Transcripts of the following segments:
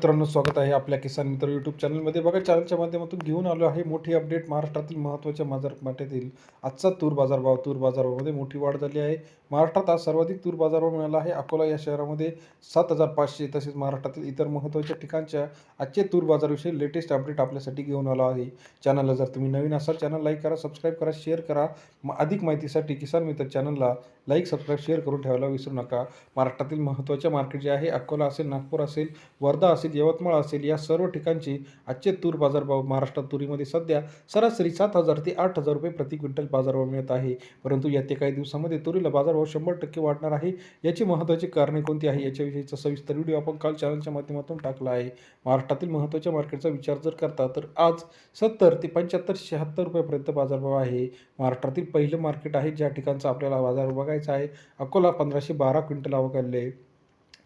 मित्रांनो स्वागत आहे आपल्या किसान मित्र यूट्यूब चॅनलमध्ये. बघा चॅनलच्या माध्यमातून घेऊन आलो आहे मोठी अपडेट महाराष्ट्रातील महत्त्वाच्या बाजारपेठेतील आजचा तूर बाजारभाव तूर बाजारभावामध्ये मोठी वाढ झाली आहे. महाराष्ट्रात आज सर्वाधिक तूर बाजारभाव मिळाला आहे. अकोला या शहरामध्ये सात हजार पाचशे तसेच महाराष्ट्रातील इतर महत्त्वाच्या ठिकाणच्या आजचे तूर बाजारविषयी लेटेस्ट अपडेट आपल्यासाठी घेऊन आलो आहे. चॅनलला जर तुम्ही नवीन असाल चॅनल लाईक करा सबस्क्राईब करा शेअर करा. अधिक माहितीसाठी किसान मित्र चॅनलला लाईक सबस्क्राईब शेअर करून ठेवायला विसरू नका. महाराष्ट्रातील महत्त्वाचे मार्केट जे आहे अकोला असेल नागपूर असेल वर्धा असेल यवतमाळ असेल या सर्व ठिकाणचे आजचे तूर बाजारभाव महाराष्ट्रात तुरीमध्ये सध्या सरासरी सात हजार ते आठ हजार रुपये प्रति क्विंटल बाजारभाव मिळत आहे. परंतु येत्या काही दिवसामध्ये तुरीला बाजारभाव शंभर टक्के वाढणार आहे. याची महत्त्वाची कारणे कोणती आहे? याच्याविषयीचा सविस्तर व्हिडिओ आपण काल चॅनलच्या माध्यमातून टाकला आहे. महाराष्ट्रातील महत्त्वाच्या मार्केटचा विचार जर करता तर आज सत्तर ते पंच्याहत्तर शहात्तर रुपयापर्यंत बाजारभाव आहे. महाराष्ट्रातील पहिलं मार्केट आहे ज्या ठिकाणचा आपल्याला बाजार बघायचा आहे. अकोला पंधराशे बारा क्विंटल अवघडले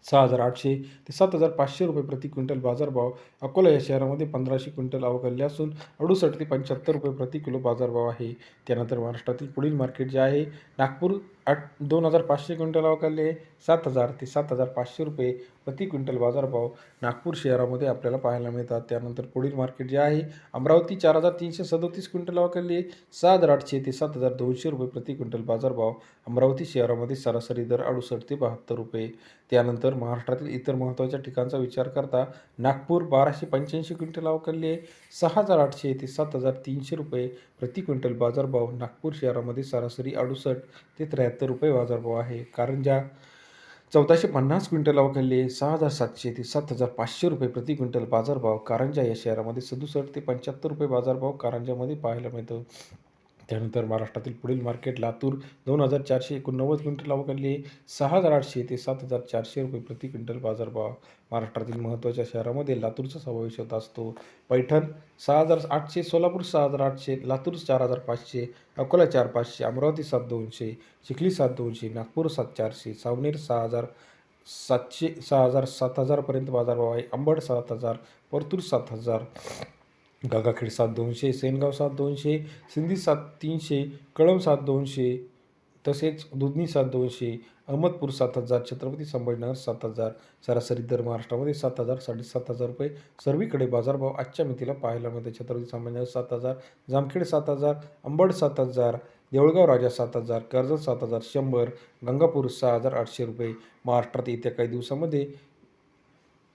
सहा हजार आठशे ते सात हजार पाचशे रुपये प्रति क्विंटल बाजारभाव अकोला या शहरामध्ये पंधराशे क्विंटल अवघडले असून अडुसष्ट ते पंच्याहत्तर रुपये प्रति किलो बाजारभाव आहे. त्यानंतर महाराष्ट्रातील पुढील मार्केट जे आहे नागपूर आठ दोन हजार पाचशे क्विंटल अवकाले सात हजार ते सात हजार पाचशे रुपये प्रति क्विंटल बाजारभाव नागपूर शहरामध्ये आपल्याला पाहायला मिळतात. त्यानंतर पुढील मार्केट जे आहे अमरावती चार हजार तीनशे सदोतीस क्विंटल अवकाले सहा हजार आठशे ते सात हजार दोनशे रुपये प्रति क्विंटल बाजारभाव अमरावती शहरामध्ये सरासरी दर अडुसष्ट ते बहात्तर रुपये. त्यानंतर महाराष्ट्रातील इतर महत्त्वाच्या ठिकाणचा विचार करता नागपूर बाराशे पंच्याऐंशी क्विंटल अवकाले सहा हजार आठशे ते सात हजार तीनशे रुपये प्रति क्विंटल बाजारभाव नागपूर शहरामध्ये सरासरी अडुसष्ट ते त्र्याहत्तर रुपये बाजारभाव आहे. कारंजा चौदाशे पन्नास क्विंटल अवघडले सहा हजार सातशे ते सात हजार पाचशे रुपये प्रति क्विंटल बाजारभाव कारंजा या शहरामध्ये सदुसष्ट ते पंच्याहत्तर रुपये बाजारभाव कारंजामध्ये पाहायला मिळतो. त्यानंतर महाराष्ट्रातील पुढील मार्केट लातूर दोन हजार चारशे एकोणनव्वद क्विंटल अवकाली सहा हजार आठशे ते सात हजार चारशे रुपये प्रति क्विंटल बाजारभाव महाराष्ट्रातील महत्त्वाच्या शहरामध्ये लातूरचा समावेश होत असतो. पैठण सहा हजार आठशे सोलापूर सहा हजार आठशे लातूर चार हजार पाचशे अकोला चार पाचशे अमरावती सात दोनशे चिखली सात दोनशे नागपूर सात चारशे सावनेर सहा हजार सातशे सहा हजार सात हजारपर्यंत बाजारभाव आहे. अंबड सात हजार परतूर सात हजार. गागाखेड सात दोनशे सेनगाव सात दोनशे सिंधी सात तीनशे कळम सात दोनशे तसेच दुधनी सात दोनशे अहमदपूर सात हजार छत्रपती संभाजीनगर सात हजार सरासरी दर महाराष्ट्रामध्ये सात हजार साडेसात हजार रुपये. सर्वीकडे बाजारभाव आजच्या मितीला पाहायला मिळते. छत्रपती संभाजीनगर सात हजार जामखेड सात हजार अंबड सात हजार देऊळगाव राजा सात हजार कर्जत सात हजार शंभर गंगापूर सहा हजार आठशे रुपये. महाराष्ट्रात येत्या काही दिवसामध्ये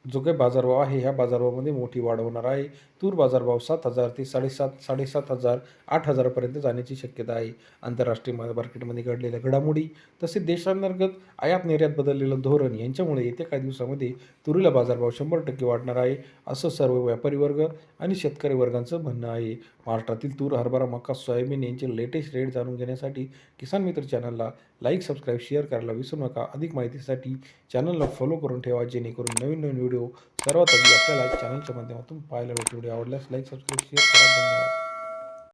जो काही बाजारभाव आहे ह्या बाजारभावामध्ये मोठी वाढ होणार आहे. तूर बाजारभाव सात हजार ते साडेसात साडेसात हजार आठ हजारपर्यंत जाण्याची शक्यता आहे. आंतरराष्ट्रीय मार्केटमध्ये घडलेल्या घडामोडी तसेच देशांतर्गत आयात निर्यात बदललेलं धोरण यांच्यामुळे येत्या काही दिवसामध्ये तुरीला बाजारभाव शंभर टक्के वाढणार आहे असं सर्व व्यापारी वर्ग आणि शेतकरी वर्गांचं म्हणणं आहे. महाराष्ट्रातील तूर हरभरा मका सोयाबीन यांचे लेटेस्ट रेट जाणून घेण्यासाठी किसान मित्र चॅनलला लाईक सबस्क्राईब शेअर करायला विसरू नका. अधिक माहितीसाठी चॅनलला फॉलो करून ठेवा जेणेकरून नवीन नवीन व्हिडिओ व्हिडिओ सर्वात आधी आपल्याला चॅनलच्या माध्यमातून पाहायला भेटेल. व्हिडिओ आवडल्यास लाईक सबस्क्राईब शेअर करा. धन्यवाद.